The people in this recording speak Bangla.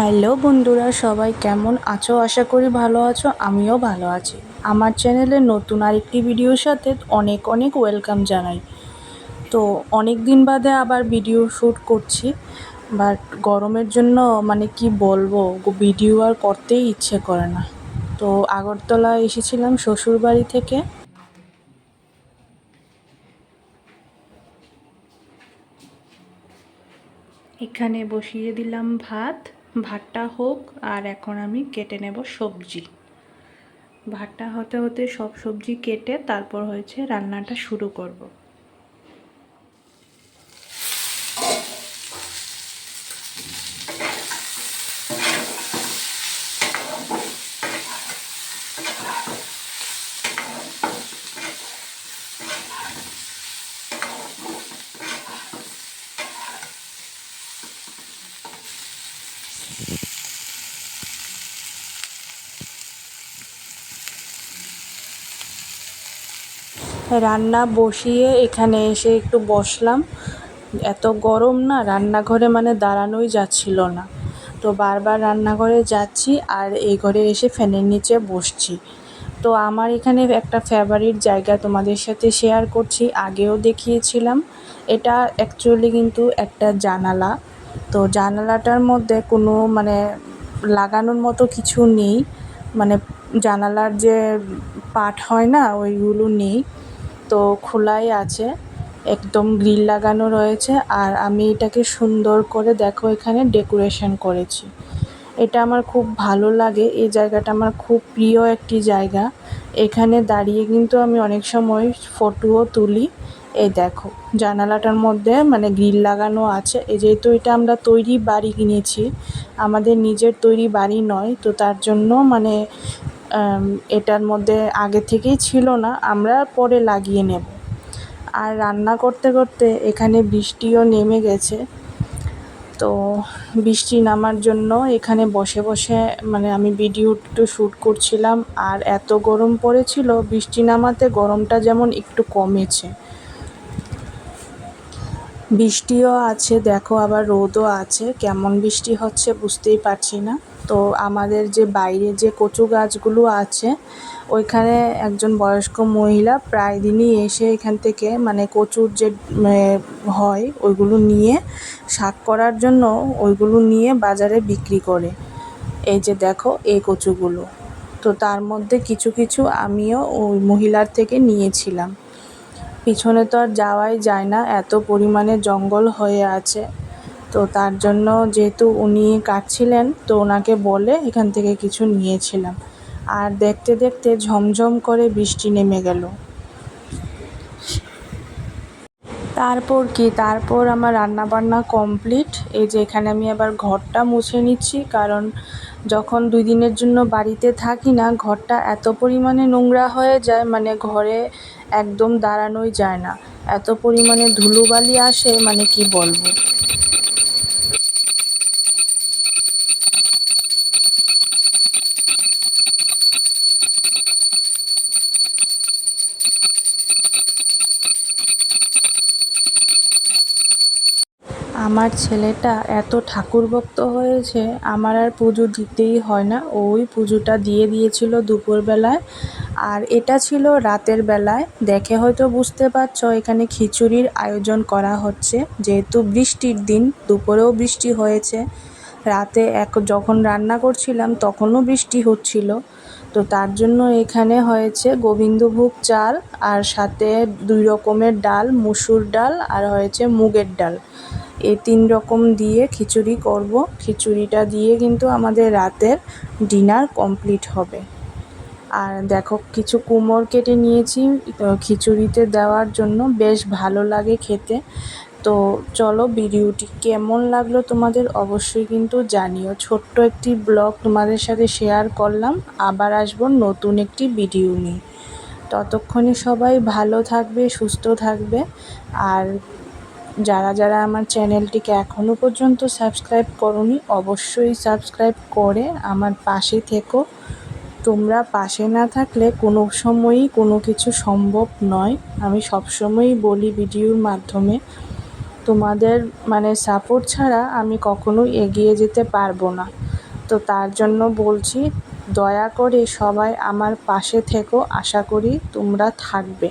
হ্যালো বন্ধুরা, সবাই কেমন আছো? আশা করি ভালো আছো, আমিও ভালো আছি। আমার চ্যানেলে নতুন আরেকটি ভিডিওর সাথে অনেক অনেক ওয়েলকাম জানাই। তো অনেক দিন বাদে আবার ভিডিও শ্যুট করছি, বাট গরমের জন্য মানে কি বলব, ভিডিও আর করতেই ইচ্ছে করে না। তো আগরতলা এসেছিলাম শ্বশুরবাড়ি থেকে। এখানে বসিয়ে দিলাম ভাত। ভাতটা হোক আর এখন আমি কেটে নেব সবজি। ভাতটা হতে হতে সব সবজি কেটে তারপর হয়েছে রান্নাটা শুরু করব। রান্না বসিয়ে এখানে এসে একটু বসলাম। এত গরম না, রান্নাঘরে মানে দাঁড়ানোই যাচ্ছিল না। তো বারবার রান্নাঘরে যাচ্ছি আর এই ঘরে এসে ফ্যানের নিচে বসছি। তো আমার এখানে একটা ফেভারিট জায়গা তোমাদের সাথে শেয়ার করছি, আগেও দেখিয়েছিলাম। এটা অ্যাকচুয়ালি কিন্তু একটা জানালা। তো জানালাটার মধ্যে কোনো মানে লাগানোর মতো কিছু নেই। মানে জানালার যে পাট হয় না, ওইগুলো নেই। তো খোলাই আছে, একদম গ্রিল লাগানো রয়েছে। আর আমি এটাকে সুন্দর করে দেখো, এখানে ডেকোরেশন করেছি। এটা আমার খুব ভালো লাগে। এই জায়গাটা আমার খুব প্রিয় একটি জায়গা। এখানে দাঁড়িয়ে কিন্তু আমি অনেক সময় ফটোও তুলি। এই দেখো, জানালাটার মধ্যে মানে গ্রিল লাগানো আছে। এই যেহেতু এটা আমরা তৈরি বাড়ি কিনেছি, আমাদের নিজের তৈরি বাড়ি নয়, তো তার জন্য মানে এটার মধ্যে আগে থেকেই ছিল না, আমরা পরে লাগিয়ে নেব। আর রান্না করতে করতে এখানে বৃষ্টিও নেমে গেছে। তো বৃষ্টি নামার জন্য এখানে বসে বসে মানে আমি ভিডিও একটু শ্যুট করছিলাম, আর এত গরম পড়েছিল, বৃষ্টি নামাতে গরমটা যেমন একটু কমেছে। বৃষ্টিও আছে, দেখো আবার রোদও আছে। কেমন বৃষ্টি হচ্ছে বুঝতেই পারছি না। তো আমাদের যে বাইরে যে কচু গাছগুলো আছে, ওইখানে একজন বয়স্ক মহিলা প্রায় দিনই এসে এখান থেকে মানে কচুর যে হয়, ওইগুলো নিয়ে শাক করার জন্য ওইগুলো নিয়ে বাজারে বিক্রি করে। এই যে দেখো এই কচুগুলো। তো তার মধ্যে কিছু কিছু আমিও ওই মহিলার থেকে নিয়েছিলাম। পিছনে তো আর যাওয়াই যায় না, এত পরিমাণে জঙ্গল হয়ে আছে। তো তার জন্য যেহেতু উনি কাটছিলেন, তো ওনাকে বলে এখান থেকে কিছু নিয়েছিলাম। আর দেখতে দেখতে ঝমঝম করে বৃষ্টি নেমে গেল। তারপর কি? তারপর আমার রান্না বান্না কমপ্লিট। এই যে এখানে আমি আবার ঘরটা মুছে নিচ্ছি, কারণ যখন দুই দিনের জন্য বাড়িতে থাকি না, ঘরটা এত পরিমাণে নোংরা হয়ে যায় মানে ঘরে একদম দাঁড়ানোই যায় না। এত পরিমাণে ধুলোবালি আসে মানে কি বলব? আমার ছেলেটা এত ঠাকুর ভক্ত হয়েছে, আমার আর পুজো দিতেই হয় না। ওই পুজোটা দিয়ে দিয়েছিল দুপুরবেলায়। আর এটা ছিল রাতের বেলায়। দেখে হয়তো বুঝতে পারছ, এখানে খিচুড়ির আয়োজন করা হচ্ছে। যেহেতু বৃষ্টির দিন, দুপুরেও বৃষ্টি হয়েছে। রাতে এক, যখন রান্না করছিলাম, তখনও বৃষ্টি হচ্ছিল। তো তার জন্য এখানে হয়েছে গোবিন্দভোগ চাল, আর সাথে দুই রকমের ডাল, মুসুর ডাল, আর হয়েছে মুগের ডাল। এই তিন রকম দিয়ে খিচুড়ি করব। খিচুড়িটা দিয়ে কিন্তু আমাদের রাতের ডিনার কমপ্লিট হবে। আর দেখো, কিছু কুমড় কেটে নিয়েছি খিচুড়িতে দেওয়ার জন্য বেশ ভালো লাগে খেতে। তো চলো, ভিডিওটি কেমন লাগল তোমাদের অবশ্যই কিন্তু জানিও। ছোট্ট একটি ব্লগ তোমাদের সাথে শেয়ার করলাম, আবার আসব নতুন একটি ভিডিও নিয়ে। ততক্ষণে সবাই ভালো থাকবে, সুস্থ থাকবে। আর যারা যারা আমার চ্যানেলটিকে এখনও পর্যন্ত সাবস্ক্রাইব করনি, অবশ্যই সাবস্ক্রাইব করে আমার পাশে থেকো। তোমরা পাশে না থাকলে কোনো সময়ই কোনো কিছু সম্ভব নয়। আমি সবসময়ই বলি ভিডিওর মাধ্যমে, তোমাদের মানে সাপোর্ট ছাড়া আমি কখনো এগিয়ে যেতে পারব না। তো তার জন্য বলছি, দয়া করে সবাই আমার পাশে থেকো। আশা করি তোমরা থাকবে।